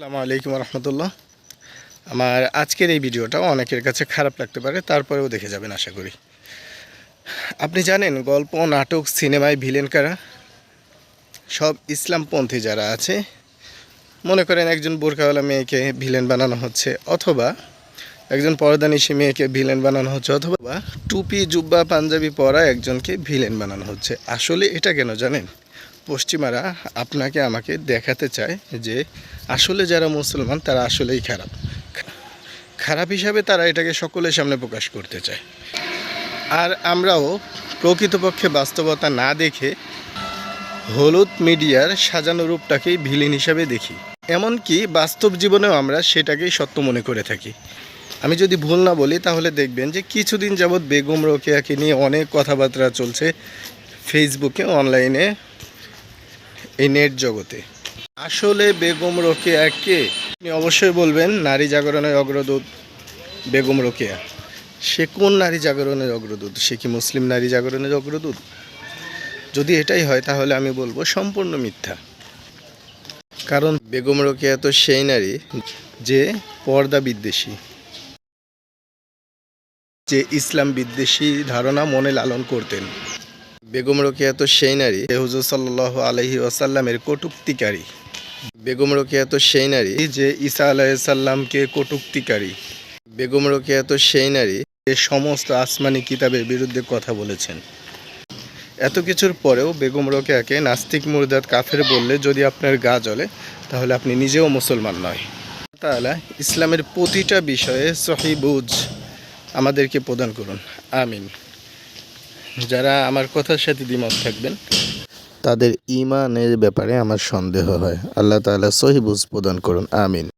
আসসালামু আলাইকুম রহমতুল্লাহ। আমার আজকের এই ভিডিওটাও অনেকের কাছে খারাপ লাগতে পারে, তারপরেও দেখে যাবেন আশা করি। আপনি জানেন গল্প, নাটক, সিনেমায় ভিলেন কারা? সব ইসলামপন্থী যারা আছে, মনে করেন একজন বোরকাওয়ালা মেয়েকে ভিলেন বানানো হচ্ছে, অথবা একজন পর্দানিশী মেয়েকে ভিলেন বানানো হচ্ছে, অথবা টুপি, জুব্বা, পাঞ্জাবি পরা একজনকে ভিলেন বানানো হচ্ছে। আসলে এটা কেন জানেন? পশ্চিমারা আপনাকে আমাকে দেখাতে চায় যে আসলে যারা মুসলমান, তারা আসলেই খারাপ। খারাপ হিসাবে তারা এটাকে সকলের সামনে প্রকাশ করতে চায়। আর আমরাও প্রকৃতপক্ষে বাস্তবতা না দেখে হলুদ মিডিয়ার সাজানো রূপটাকেই ভিলেন হিসাবে দেখি। এমনকি বাস্তব জীবনেও আমরা সেটাকেই সত্য মনে করে থাকি। আমি যদি ভুল না বলি, তাহলে দেখবেন যে কিছুদিন যাবৎ বেগম রোকেয়াকে নিয়ে অনেক কথাবার্তা চলছে। ফেসবুকে, অনলাইনে এই নেট জগতে। আসলে বেগম রোকেয়াকে আপনি অবশ্যই বলবেন, নারী জাগরণের অগ্রদূত বেগম রোকেয়া। সে কোন নারী জাগরণের অগ্রদূত? সে কি মুসলিম নারী জাগরণের অগ্রদূত? যদি এটাই হয়, তাহলে আমি বলব সম্পূর্ণ মিথ্যা। কারণ বেগম রোকেয়া তো সেই নারী যে পর্দা বিদ্বেষী। যে ইসলাম বিদ্বেষী ধারণা মনে লালন করতেন। বেগম রোকেয়া তো সেই নারী। হুজুর সাল্লাহ আলহি ওয়াসাল্লামের কটুক্তিকারী। বেগম রোকেয়া তো সেই নারী যে ঈসা আলাইসাল্লামকে কটুক্তিকারী। বেগম রোকেয়া তো সেই নারী যে সমস্ত আসমানি কিতাবের বিরুদ্ধে কথা বলেছেন। এত কিছুর পরেও বেগম রোকেয়াকে নাস্তিক মুরদাত কাফের বললে যদি আপনার গা জ্বলে, তাহলে আপনি নিজেও মুসলমান নয়। তাহলে ইসলামের প্রতিটা বিষয়ে সহিবুজ আমাদেরকে প্রদান করুন। আমিন। যারা আমার কথার সাথে দ্বিমত থাকবেন, তাদের ইমানের ব্যাপারে আমার সন্দেহ হয়। আল্লাহ তাআলা সহিবুজ প্রদান করুন, আমিন।